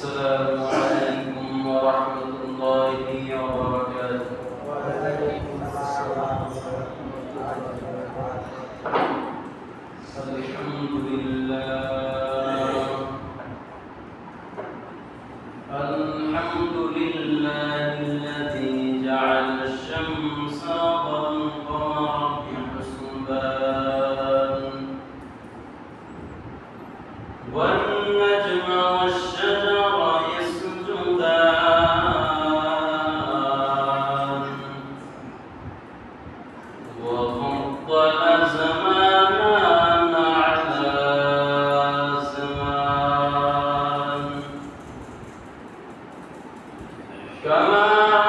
serão Amen.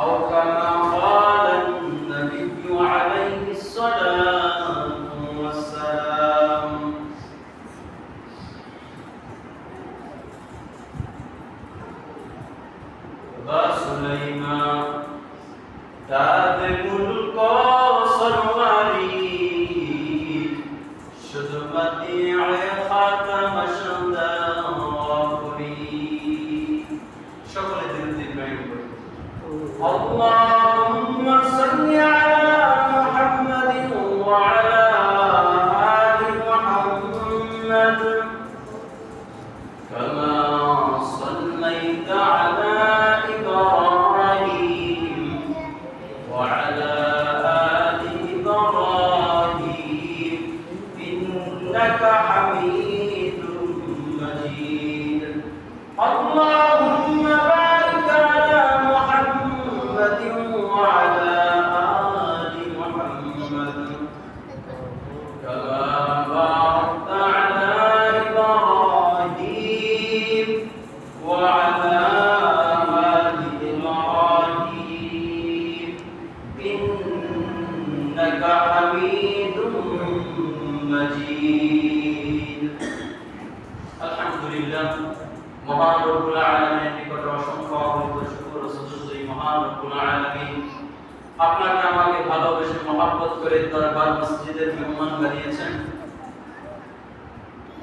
How can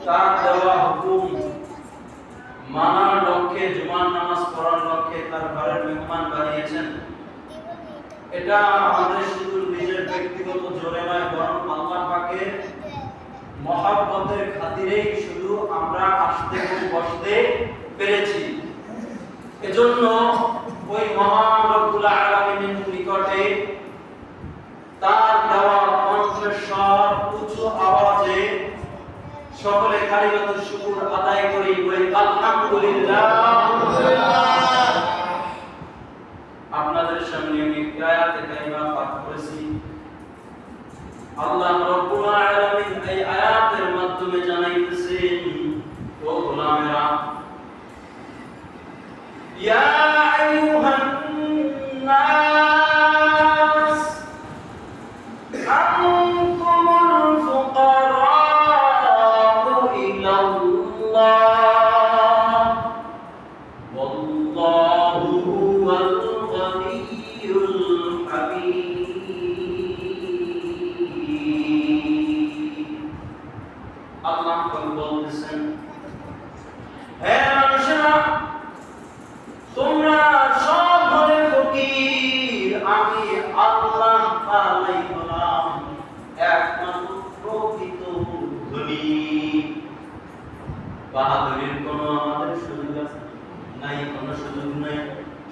তার দেওয়া হুকুম, মানার লক্ষ্যে জুমার নামাজ পড়ার লক্ষ্যে তার ঘরের মেহমান বানিয়েছেন। এটা আমাদের শুধু নিজের ব্যক্তিগত জোরে নয়, বরং আল্লাহ পাকের মহাব্বতের খাতিরেই শুধু আমরা আসতে বসতে পেরেছি। এজন্য ওই মহান রব্বুল আলামিনের নিকটে তার দেওয়া কণ্ঠস্বর উঁচু আওয়াজে সকলে কারিগত শুকুর আদায় করি, বলি আলহামদুলিল্লাহ। আপনাদের সামনে আমি আয়াতে কারিমা পাঠ করেছি। আল্লাহ রব্বুল আলামিন এই আয়াতের মাধ্যমে জানাইতেছেন, ও গোলামেরা, ইয়া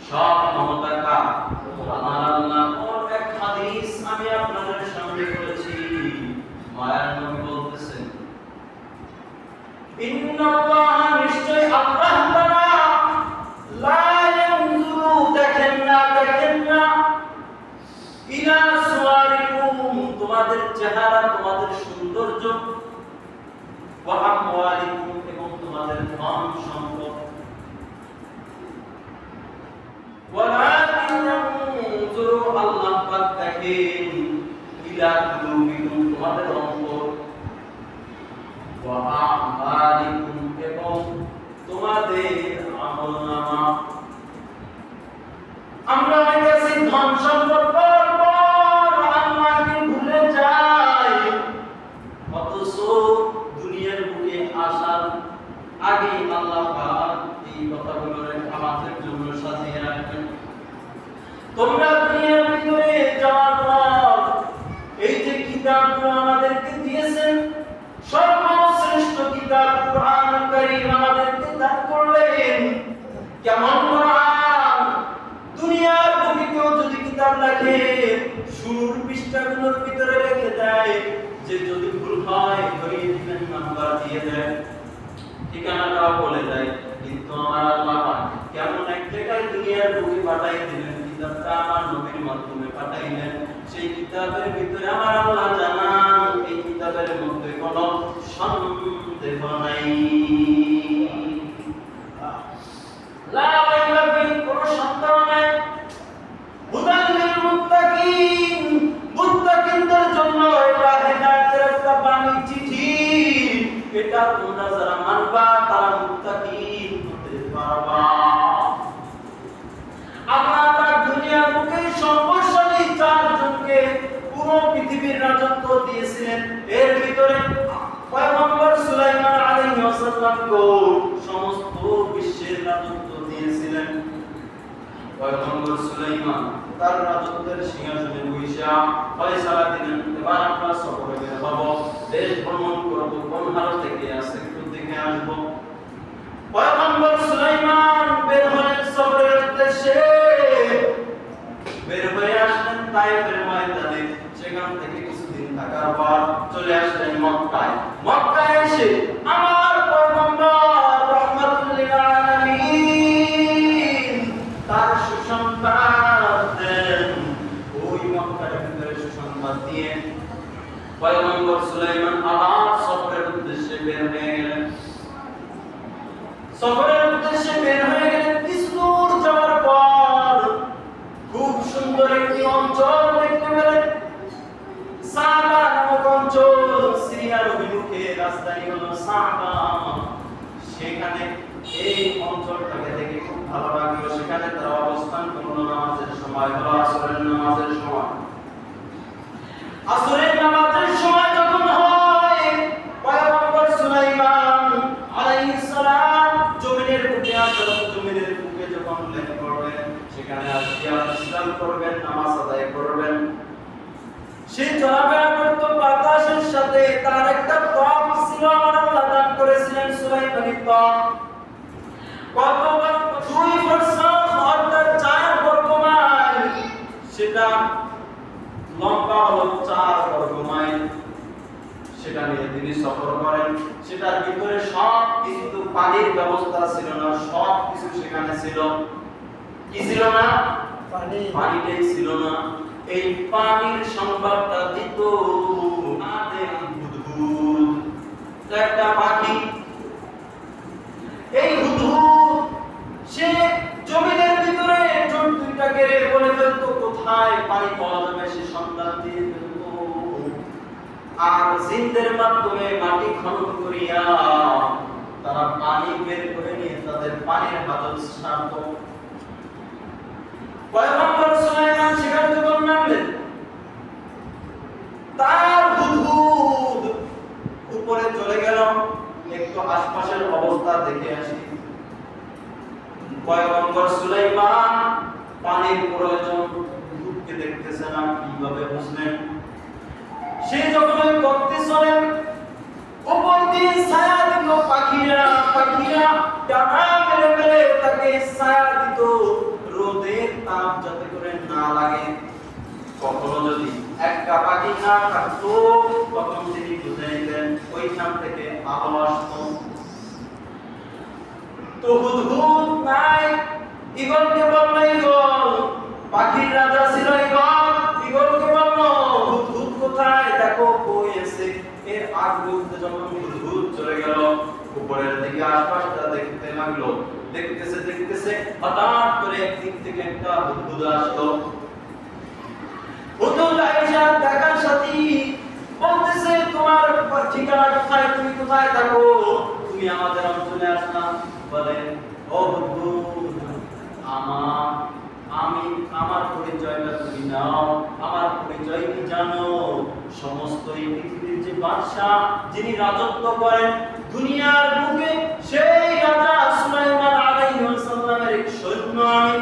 সব ক্ষমতা কার আমার আল্লাহ ওর এক হাদিস আমি আপনাদের সামনে করেছি। মায়ার নবী বলতেছেন, ইন্নাল্লাহ নিশ্চয় আল্লাহ তাআলা লা ইয়ানজুরু, দেখেন না দেখেন না। ইলা সুয়ারিকুম তোমাদের চেহারা, তোমাদের সৌন্দর্য। ওয়া আমওয়ালিকুম, এবং তোমাদের ধন সম্পদ এবং তোমাদের আমরা অনেকে সম্পদ পাওয়ার পর আল্লাহকে ভুলে যাই অথচ দুনিয়ার বুকে আসার আগে আল্লাহ পাক এই কথাগুলো আমাদের জন্য সাজিয়ে রাখবেন তোমরা দুনিয়ার ভিতরে যাওয়ার পর এই যে কিতাবগুলো আমাদেরকে দিয়েছেন সর্বশ্রেষ্ঠ কিতাব কোরআন কারীম আমাদেরকে দান করলেন কেমন কোরআন দুনিয়ার বুকে কেউ যদি কিতাব লেখে শুরুর পৃষ্ঠাগুলোর ভিতরে লিখে দেয় যে যদি ভুল হয় ধরিয়ে দিবেন নাম্বার দিয়ে দেয় ঠিকানাটাও বলে দেয় কিন্তু আমার আল্লাহ পাক কেমন এক জায়গায় দুনিয়ার বুকে পাঠাই দিলেন কিতাবটা আমার নবীর মাধ্যমে পাঠাইলেন সেই কিতাবের ভিতরে আমার আল্লাহ জানান এই কিতাবের মধ্যে কোনো সন্দেহ নাই লা রাইবা ফিহি কোনো সন্দেহ নাই হুদাল লিল মুত্তাকিন মুত্তাকিনদের জন্য এটা হেদায়েতের একটা বাণী চিঠি এটা তোমরা যারা মানবা তারা মুত্তাকিন হতে পারবা আল্লাহ তার দুনিয়ার বুকে সম্পদশালী চারজনকে পুরো পৃথিবীর রাজত্ব দিয়েছিলেন এর ভিতরে পয়গম্বর সুলাইমান আলাইহিস সালামকে সমস্ত বিশ্বের রাজত্ব দিয়েছিলেন পয়গম্বর সুলাইমান তার রাজত্বের সিংহাসনে এবার আমরা সফরে বের হব, দেশ ভ্রমণ করব, কোন থেকে আসে একটু দেখে আসব। পয়গম্বর সুলাইমান বের হলেন সফরের উদ্দেশ্যে। বের হয়ে আসলেন তাইফের ময়দানে, সেখান থেকে কিছুদিন থাকার পর চলে আসলেন মক্কায়। মক্কায় এসে আমার সফরের উদ্দেশ্যে বের হয়ে গেলেন যাওয়ার পর। খুব সুন্দর একটি অঞ্চল দেখতে পেলেন। সাবা নামক অঞ্চল, সিরিয়ার অভিমুখে রাজধানী সাবা। সেখানে এই অঞ্চলটাকে দেখে খুব ভালো লাগল। সেখানে তারা অবস্থান করল নামাজের সময় হলো আসরের নামাজের সময়। আসরের নামাজের সময় যখন হয় পয়গম্বর সুলাইমান আলাইহিস সালাম জমিনের বুকে আসলেন জমিনের বুকে যখন লেন করলেন সেখানে বিশ্রাম করবেন, নামাজ আদায় করবেন সে চলাফেরা করত বাতাসের সাথে তার একটা ত্বক ছিল, আমার আল্লাহ দান করেছিলেন সুলাইমানের ত্বক কত দুই বছর অর্থাৎ চার বর্গ সেটা লম্বা হলো চার বর্গ সেটা নিয়ে তিনি সফর করেন। সেটার ভিতরে সব কিন্তু পানির ব্যবস্থা ছিল না সব কিছু সেখানে ছিল। কি ছিল না? পানি। পানিটাই ছিল না। এই পানির সংবাদটা দিত একটা পাখি। এই হুদহুদ সে জমিনের ভিতরে চোখ দুইটাকে বলে ফেলতো কোথায় পানি পাওয়া যাবে? সে সন্ধান দিয়ে ফেলতো। আর জিনদের মাধ্যমে মাটি খনন করিয়া তারা পানি বের করে নিয়ে তাদের পানির হাজত সারতো পয়গম্বর সুলাইমান সেখানে যখন নামলেন তার হুদহুদ উপরে চলে গেল, একটু আশপাশের অবস্থা দেখে আসি। পয়গম্বর সুলাইমান পানির প্রয়োজন হুদহুদকে দেখতেছে না, কীভাবে বুঝলেন? সে যখন ওই করতে চলেন উপর দিয়ে ছায়া দিল পাখিরা পাখিরা ডানা মেলে মেলে তাকে ছায়া দিত। রোদের তাপ যাতে করে না লাগে। কখনো যদি একটা পাখি না থাকতো, তখন তিনি বুঝে নিতেন ওইখান থেকে আলো তো হুদহুদ নাই ইগল, পাখির রাজা ছিল ইগল হুদহুদ কোথায়? দেখো, কই এসে। এর আগ মুহূর্তে যখন হুদহুদ চলে গেল উপরের দিকে আশপাশটা দেখতে লাগল। দেখতেছে দেখতেছে, হঠাৎ করে একদিক থেকে একটা হুদহুদ আসলো। হুদহুদ আয়েশা, দেখার সাথে, বলতেছে, তোমার ঠিকানা কোথায়? তুমি কোথায় থাকো? তুমি আমাদের অঞ্চলে আসলা। বলে, ও হুদহুদ আমার, আমি, আমার পরিচয়টা তুমি নাও, আমার পরিচয় কি জানো। সমস্ত এই পৃথিবীর যে বাদশাহ, যিনি রাজত্ব করেন দুনিয়ার বুকে সেই রাজা সুলাইমান আলাইহিস সালামের এক সৈন্য আমি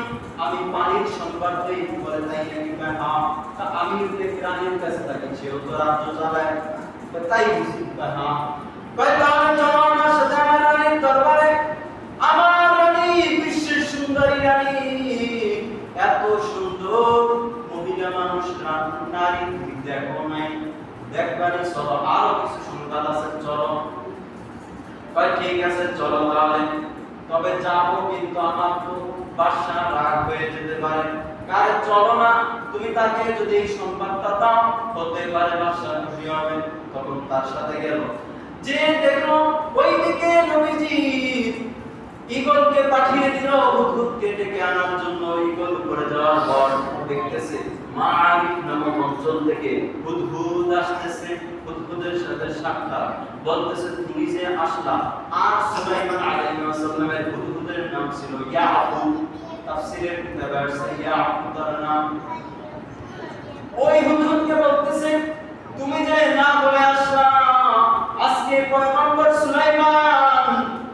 আমি পানির সংবাদ পেয়ে বলে তাই নাকি হ্যাঁ তা আমি দেখি রানীর কাছে থাকি, সেও তো রাজ্য চালায়। তাই বুঝি হ্যাঁ কয়, তাহলে চলো আমার সাথে আমার দরবারে আমার রানী, বিশ্বের সুন্দরী রানী, এত সুন্দর মহিলা মানুষ নারী দেখো নাই। দেখবারে চলো আরও কিছু সংবাদ আছে, চলো। কয় ঠিক আছে, চলো তাহলে। তবে যাব কিন্তু আমার তো বাসা রাগ হয়ে যেতে পারে। চলো না, তুমি তাকে যদি এই দাও, হতে পারে বাসা খুশি হবে, তখন তার সাথে গেল। যে দেখল ওইদিকে নবীজি ইগলকে পাঠিয়ে দিল হুদহুদকে ডেকে আনার জন্য ইগল উপরে যাওয়ার পর দেখতেছে মারিফ নামক অঞ্চল থেকে হুদহুদ আসতেছে, হুদহুদের সাথে সাক্ষাৎ। বলতেছে, তুমি যে আসলা, আর সুলাইমান আলাইহিস সালামের হুদহুদের নাম ছিল ইয়াকুব। তাফসীরের কিতাবে আছে ইয়াকুব তার নাম। ওই হুদহুদকে বলতেছে, তুমি যে না বলে আসলা, আজকে পয়গম্বর সুলাইমান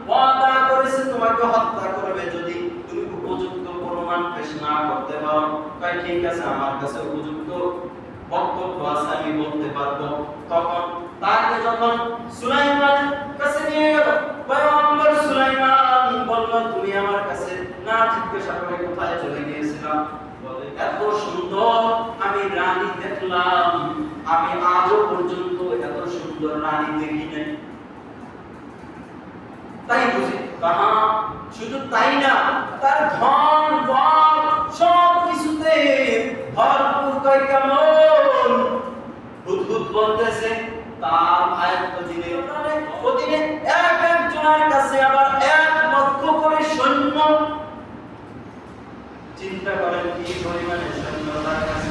ওয়াদা করেছে তোমাকে হত্যা করবে যদি তুমি উপযুক্ত প্রমাণ পেশ না করতে পারো। তাই ঠিক আছে, আমার কাছে উপযুক্ত বক্তব্য আছে, আমি বলতে পারব। তখন তাকে যখন সুলাইমান কাছে নিয়ে গেল, পয়গম্বর সুলাইমান বলল, তুমি আমার কাছে না জিজ্ঞাসা করে কোথায় চলে গিয়েছিলাম বলে, এত সুন্দর, আমি রানী দেখলাম। আমি আজও পর্যন্ত এত সুন্দর রানী দেখি নাই তাই বুঝি তাহা শুধু তাই না, তার ধন, বল সব কিছুতে ভরপুর কয় কেমন? হুদহুদ বলতেছে, তার আয়ত্ত দিনে প্রতিদিনে এক একজনের কাছে আবার এক লক্ষ করে সৈন্য। চিন্তা করেন কি পরিমাণে সৈন্য তার কাছে?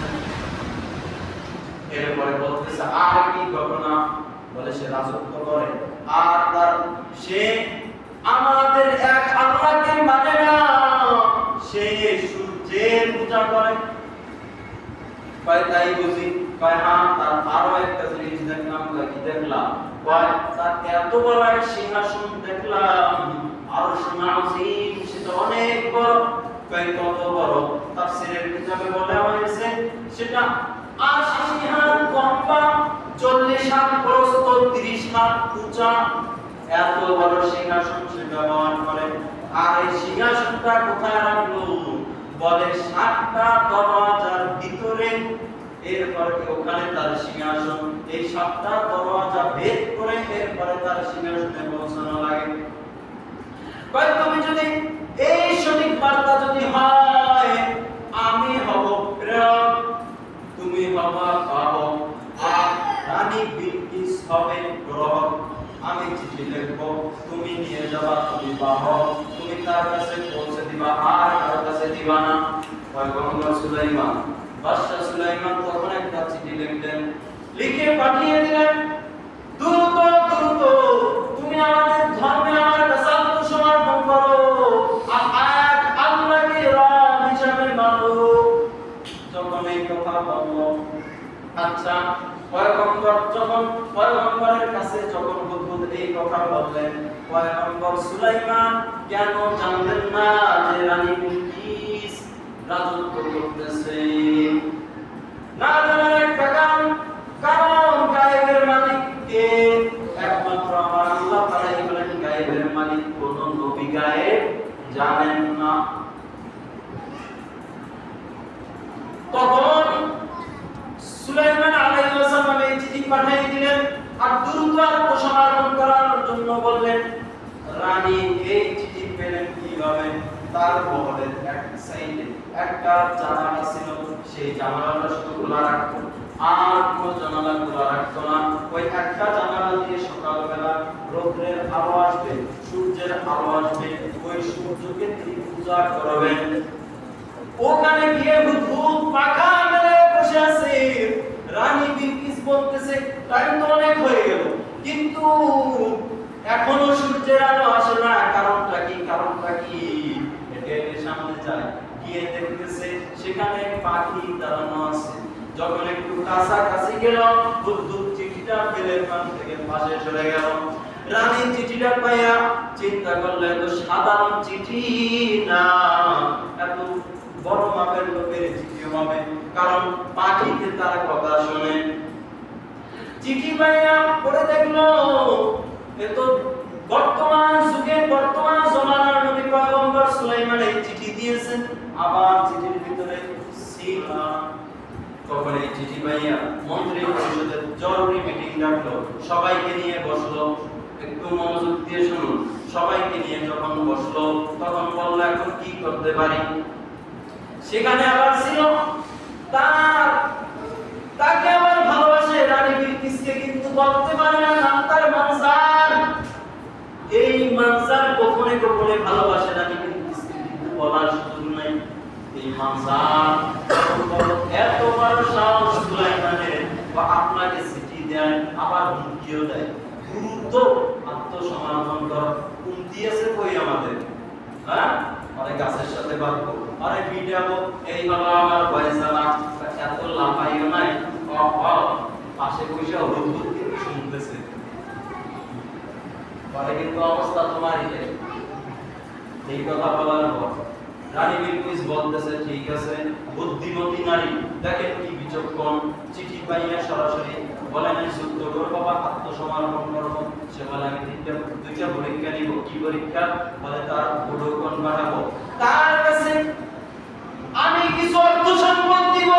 এরপরে বলতেছে, আর কি ঘটনা? বলে সে রাজত্ব করে। আর তার সে আমাদের এক আল্লাহকে মানে না, সে সূর্যের পূজা করে। তাই বুঝি। হ্যাঁ তার আরও একটা জিনিস দেখলাম কি দেখলাম? তার এত বড় এক সিংহাসন দেখলাম। আর শোনা সেটা অনেক বড়। কত বড়? তাফসীরের কিতাবে বলা হয়েছে, সেটা 80 হাত লম্বা 40 হাত প্রস্থ 30 হাত উঁচা। এত বড় সিংহাসন সে ব্যবহার করে। আর এই সিংহাসনটা কোথায় রাখল? বলে সাতটা দরওয়াজার ভিতরে। এরপরে ওখানে তার সিংহাসন? এই সাতটা দরওয়াজা ভেদ করে এরপরে তার সিংহাসনে পৌঁছানো লাগে। তুমি যদি এই সঠিক বার্তা যদি হয়, আমি হব প্রেরক, তুমি হবা পাবক, আর রানী বিলকিস হবে গ্রহক। আমি চিঠি লিখব তুমি নিয়ে যাবা তুমি বাহক, তুমি তার কাছে পৌঁছে দিবা, আর কারও কাছে দিবা না। পয়গম্বর সুলাইমান। বাদশাহ সুলাইমান তখন একটা চিঠি লিখলেন, লিখে পাঠিয়ে দিলেন। দ্রুত দ্রুত, তুমি আমাদের ধর্মে আমার কাছে আত্মসমর্পণ করো। আর এক আল্লাহকে রব হিসাবে মানো। যখন এই কথা বলল আচ্ছা পয়গম্বর, যখন পয়গম্বরের কাছে যখন কথা বললেন। পয়গম্বর সুলাইমান, কেন জানলেন না যে রানী বিলকিস রাজত্ব করতেছে? না জানার একটা কারণ কারণ গায়েবের মালিক কে একমাত্র আমার আল্লাহ তাআলাই বলেন, গায়েবের মালিক কোন নবী গায়েব জানেন না। তখন সুলাইমান আলাইহিস সালাম এই চিঠি পাঠিয়ে দিলেন। আর দ্রুত আত্মসমর্পণ করার জন্য বললেন, রানী, এই চিঠি পেলেন কীভাবে? তার মহলের এক সাইডে একটা জানালা ছিল, সেই জানালাটা শুধু খোলা রাখতো। আর কোনো জানালা খোলা রাখতো না। ওই একটা জানালা দিয়ে সকালবেলা রৌদ্রের আলো আসবে, সূর্যের আলো আসবে, ওই সূর্যকে তিনি পূজা করবেন। ওখানে গিয়ে ভূত পাখা মেলে বসে আছে। রানী বিলকিস বলতেছে, টাইম তো অনেক হয়ে গেল। কিন্তু এখনও সূর্যের আলো আসে না। কারণটা কি? কারণটা কি? হেঁটে সামনে যায়। গিয়ে দেখতেছে, সেখানে পাখি দাঁড়ানো আছে। যখন একটু কাছাকাছি গেল, বুদ্ধুর চিঠিটা ফেলে ওখান থেকে পাশে চলে গেল। রানী চিঠিটা পাইয়া চিন্তা করলে তো সাধারণ চিঠি না। এত বড় মাপের লোকের চিঠি হবে কারণ পাখিতে তার কথা শুনে। চিঠি পাইয়া পড়ে দেখল, এ বর্তমান যুগে বর্তমান জমানার নবী পয়গম্বর সুলাইমান এই চিঠি দিয়েছেন আবার চিঠির ভিতরে সীমা তখন এই চিঠি পাইয়া মন্ত্রী পরিষদের জরুরি মিটিং ডাকলো, সবাইকে নিয়ে বসল। একটু মনোযোগ দিয়ে শুনুন, সবাইকে নিয়ে যখন বসল, তখন বলল, এখন কি করতে পারি? সেখানে আবার ছিল। তার, তাকে আবার ভালোবাসে রানী বিলকিসকে কিন্তু বলতে পারে না তার মানসার। এই মানসার গোপনে গোপনে ভালোবাসে রানী বিলকিসকে কিন্তু বলার সুযোগ নাই। এই মানসার এত বড় সাহস সুলাইমানের বা আপনাকে চিঠি দেয়, আবার হুমকিও দেয়। গুরুত্ব, আত্মসমর্পণ কর হুমকি আছে কই আমাদের? হ্যাঁ? অনেক গাছের সাথে বাঁধবো আরে পিটাবো। এই হলো আমার বয়সালা এত লাফাইও নাই। পাশে বসে হুদহুদ কিন্তু শুনতেছে। পরে কিন্তু অবস্থা তোমারই এই কথা বলার পর রানী বিলকিস বলতেছে, ঠিক আছে, বুদ্ধিমতী নারী, দেখেন কি বিচক্ষণ, চিঠি পাইয়া সরাসরি বলেন আমি যুদ্ধ করব বা আত্মসমর্পণ করব। সে বলে, আমি তিনটা দুইটা পরীক্ষা নিব। কি পরীক্ষা? বলে, তার বুড়োকণ বাড়াবো তার কাছে আমি কিছু অর্থ সম্পদ দিব।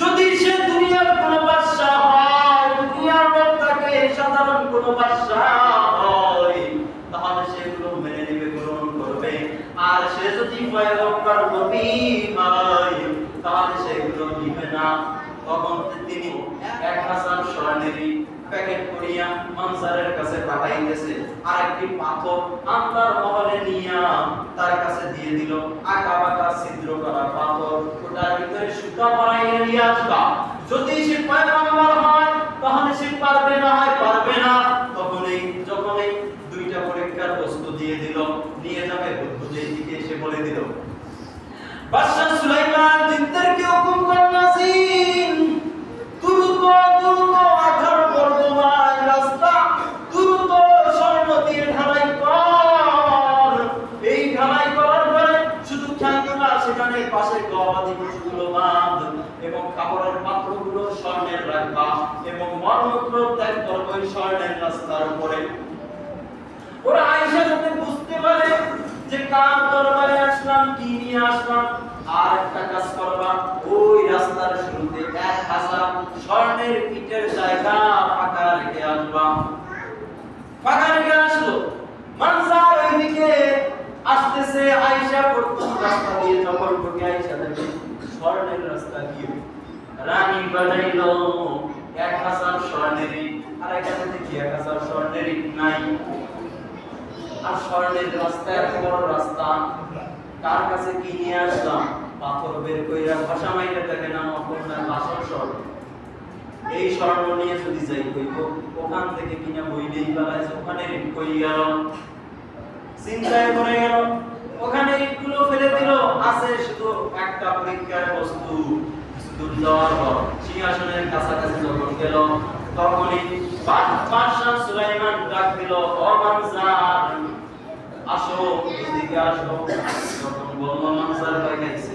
যদি সে দুনিয়ার কোন বাদশা হয়, দুনিয়ার বক্তাকে সাধারণ কোন বাদশা হয়, তাহলে সেগুলো মেনে নেবে গ্রহণ করবে। আর সে যদি পয়গম্বর নবী হয়, তাহলে সেগুলো নিবে না। তখন তিনি এক হাজার স্বর্ণেরই প্যাকেট করিয়া মানসারের কাছে পাঠাইতেছে আর একটি পাথর আন্দার মহলে নিয়া তার কাছে দিয়ে দিল। আঁকা বাঁকা ছিদ্র করা পাথর ওটার ভিতরে সুতা বানাইয়া নিয়ে আসবা। যদি সে পয়গম্বর হয়, তাহলে সে পারবে না হয় পারবে না। তখনই, যখনই দুইটা পরীক্ষার বস্তু দিয়ে দিল, নিয়ে যাবে বুদ্ধের দিকে এসে বলে দিল, বাদশাহ সুলাইমান জিনদেরকে হুকুম করেন নাজিন দ্রুত দ্রুত আঠার বর্ধমান রাস্তা দ্রুত স্বর্ণ দিয়ে ঢালাই কর এই ঢালাই করার থাকবা আসতেছে আয়েশা প্রথম রাস্তা দিয়ে যখন রাস্তা দিয়ে রানী বাজাইলো এক হাজার স্বর্ণের ইট আর এখানে দেখি এক হাজার স্বর্ণের নাই। আর স্বর্ণের রাস্তা, এত বড় রাস্তা, কার কাছে কি নিয়ে আসলাম? পাথর বের কইরা ভাষা মাইরে দেখে না অপর্ণার বাসন স্বর্ণ। এই স্বর্ণ নিয়ে যদি যাই কইব, ওখান থেকে কিনা বইলেই বেলায় ওখানে কই গেল? চিন্তায় পড়ে গেল। ওখানে ইটগুলো ফেলে দিল। আছে শুধু একটা পরীক্ষার বস্তু দূর যাওয়ার পর সিংহাসনের কাছাকাছি যখন গেল, তখনই বাদশাহ সুলাইমান ডাক দিল আসো, এদিকে আসো। যখন বলল গেছে?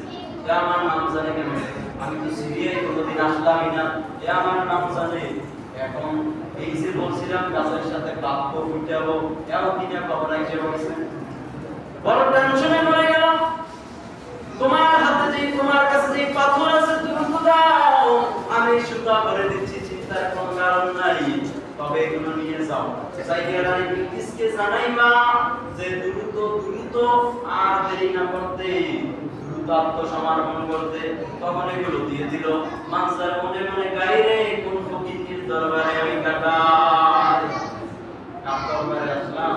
আমার নাম জানে কেন? আমি তো সিরিয়ায় আসলামই না। এ আমার নাম জানে এখন এই যে বলছিলাম গাছের সাথে বলছে? বড় টেনশনে পড়ে গেল। তোমার হাতে যে তোমার কাছে যে পাথর আছে আমি সুতা করে দিচ্ছি, চিন্তার কোনো কারণ নাই। তবে এগুলো নিয়ে যাও। সাইকেল রানী ব্রিটিশকে জানাইবা যে দ্রুত দ্রুত আর দেরি না করতে, দ্রুত আত্মসমর্পণ করতে। তখন এগুলো দিয়ে দিল। মানসার মনে মনে গাইরে, কোন ফকির দরবারে আমি কাটাই দরবারে আসলাম?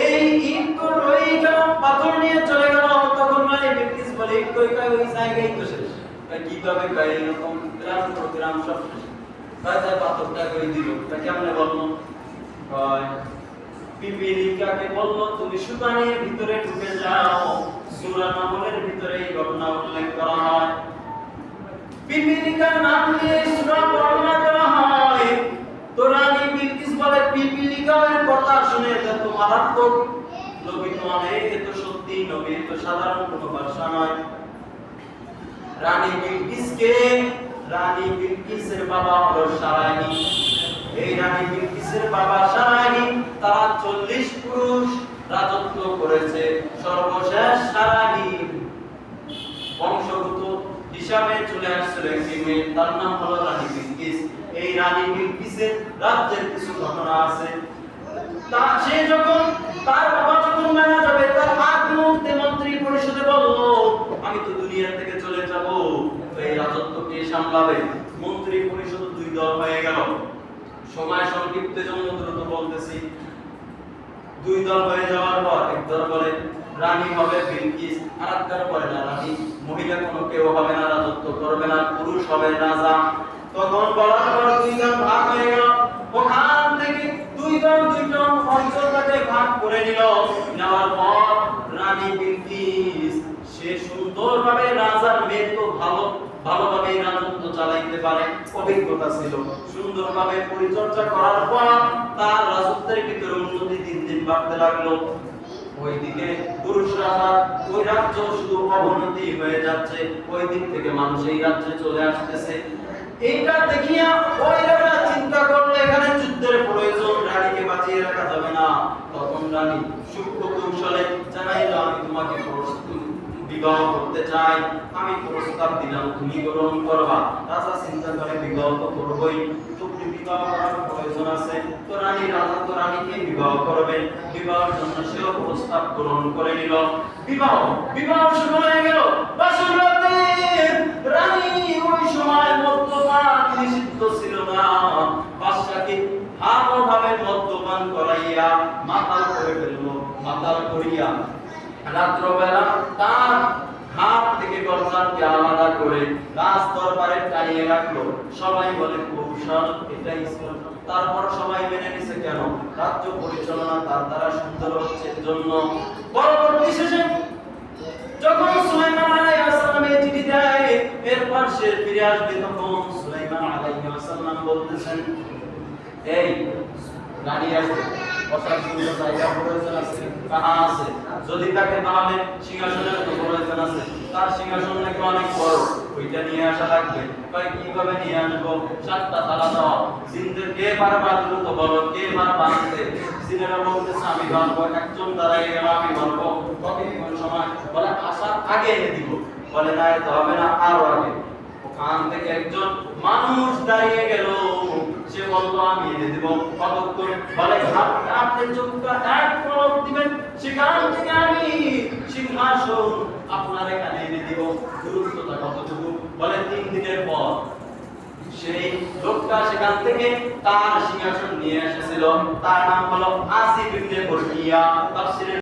এই ইট তো রয়ে গেল, পাথর নিয়ে চলে গেল। বলে কই কই ওই জায়গায় তো শেষ। কই কীভাবে কই এরকম গ্রাম প্রোগ্রাম সব কয় যায় পাথরটা কই দিল। তা কেমনে বলল কয় পিপিলিকাকে বলল তুমি সুতানের ভিতরে ঢুকে যাও। সূরা নামলের ভিতরে এই ঘটনা উল্লেখ করা হয়। পিপিলিকার নাম নিয়ে সূরা বর্ণনা করা হয়? তো রানী বিলকিস বলে পিপিলিকার কথা শুনে এত মারাত্মক নবী তো অনেক তো সত্যি নবী তো সাধারণ কোনো ভাষা নয়। রানী বিলকিসকে, রানী বিলকিসের বাবা হলো সারাইনি। এই রানী বিলকিসের বাবা সারাইনি, তারা চল্লিশ পুরুষ রাজত্ব করেছে। সর্বশেষ সারাইনি। বংশগত হিসাবে চলে আসছিল একটি মেয়ে, তার নাম হলো রানী বিলকিস। এই রানী বিলকিসের রাজ্যের কিছু ঘটনা আছে। তা সে যখন, তার বাবা যখন মারা যাবে, তার আগ মুহূর্তে মন্ত্রী পরিষদে বলল, আমি তো দুনিয়া থেকে চলে যাব। এই রাজত্ব কে সামলাবে? মন্ত্রী পরিষদ দুই দল হয়ে গেল। সময় সংক্ষিপ্তের জন্য দ্রুত বলতেছি। দুই দল হয়ে যাওয়ার পর এক দল বলে, রানী হবে বিলকিস, আর এক দল বলে, না রানী, মহিলা কোনো কেউ হবে না, রাজত্ব করবে না, পুরুষ হবে রাজা। তখন বলার পর দুই দল ভাগ হয়ে গেল। ওখান থেকে দুই অঞ্চলটাকে ভাগ করে নিল। নেওয়ার পর রানী বিলকিস সে সুন্দরভাবে রাজার মেয়ে তো ভালো ভালোভাবে রাজত্ব চালাইতে পারে, অভিজ্ঞতা ছিল। সুন্দরভাবে পরিচর্যা করার পর তার রাজত্বের ভিতরে উন্নতি দিন দিন বাড়তে লাগল। ওইদিকে পুরুষ ওই রাজ্য শুধু অবনতি হয়ে যাচ্ছে ওই দিক থেকে মানুষ এই রাজ্যে চলে আসতেছে। এইটা দেখিয়া ওই রাজা চিন্তা করল, এখানে যুদ্ধের প্রয়োজন, রানীকে বাঁচিয়ে রাখা যাবে না। তখন রানী সূক্ষ্ম কৌশলে জানাইলো, আমি তোমাকে প্রস্তুত বিবাহ করতে চাই, আমি প্রস্তাব দিলাম, তুমি গ্রহণ করবা। রাজা চিন্তা করে বিবাহ তো করবই। তুমি বিবাহ করার প্রয়োজন আছে। তো রানী, রাজা তো রানীকে বিবাহ করবে। বিবাহের জন্য সেও প্রস্তাব গ্রহণ করে নিল। বিবাহ বিবাহ শুরু হয়ে গেল। রানী ওই সময় মদ্যপান নিষিদ্ধ ছিল না। বাদশাকে ভালোভাবে মদ্যপান করাইয়া মাতাল করে ফেলল, মাতাল করিয়া রাত্রবেলা তার হাত থেকে গর্দানকে আলাদা করে রাজ দরবারে টানিয়ে রাখল। সবাই বলে কৌশল এটাই ছিল তারপর সবাই মেনে নিছে কেন? রাজ্য পরিচালনা তার দ্বারা সুন্দর হচ্ছে জন্য। পরবর্তী শেষে যখন সুলাইমান আলাইহিস সালাম এই চিঠি দেয়, এরপর সে ফিরে আসবে তখন সুলাইমান আলাইহিস সালাম বলতেছেন, এই গাড়ি আসবে একজন দাঁড়াই গেল, আমি পারব কতক্ষণ সময় বলে, আসার আগে এনে দিব। বলে, না এতে হবে না, আরও আগে। ওখান থেকে একজন মানুষ দাঁড়িয়ে গেল। সে বলল, আমি এনে দিব কতক্ষণ? বলে আপনি চোখটা এক পলক দিবেন। সেখান থেকে আমি সিংহাসন আপনার এখানে এনে দিব। দূরত্বটা কতটুকু? বলে, তিন দিনের পর। সেই লোকটা সেখান থেকে তার সিংহাসন নিয়ে এসেছিল। তার নাম হলো আসিফ ইবনে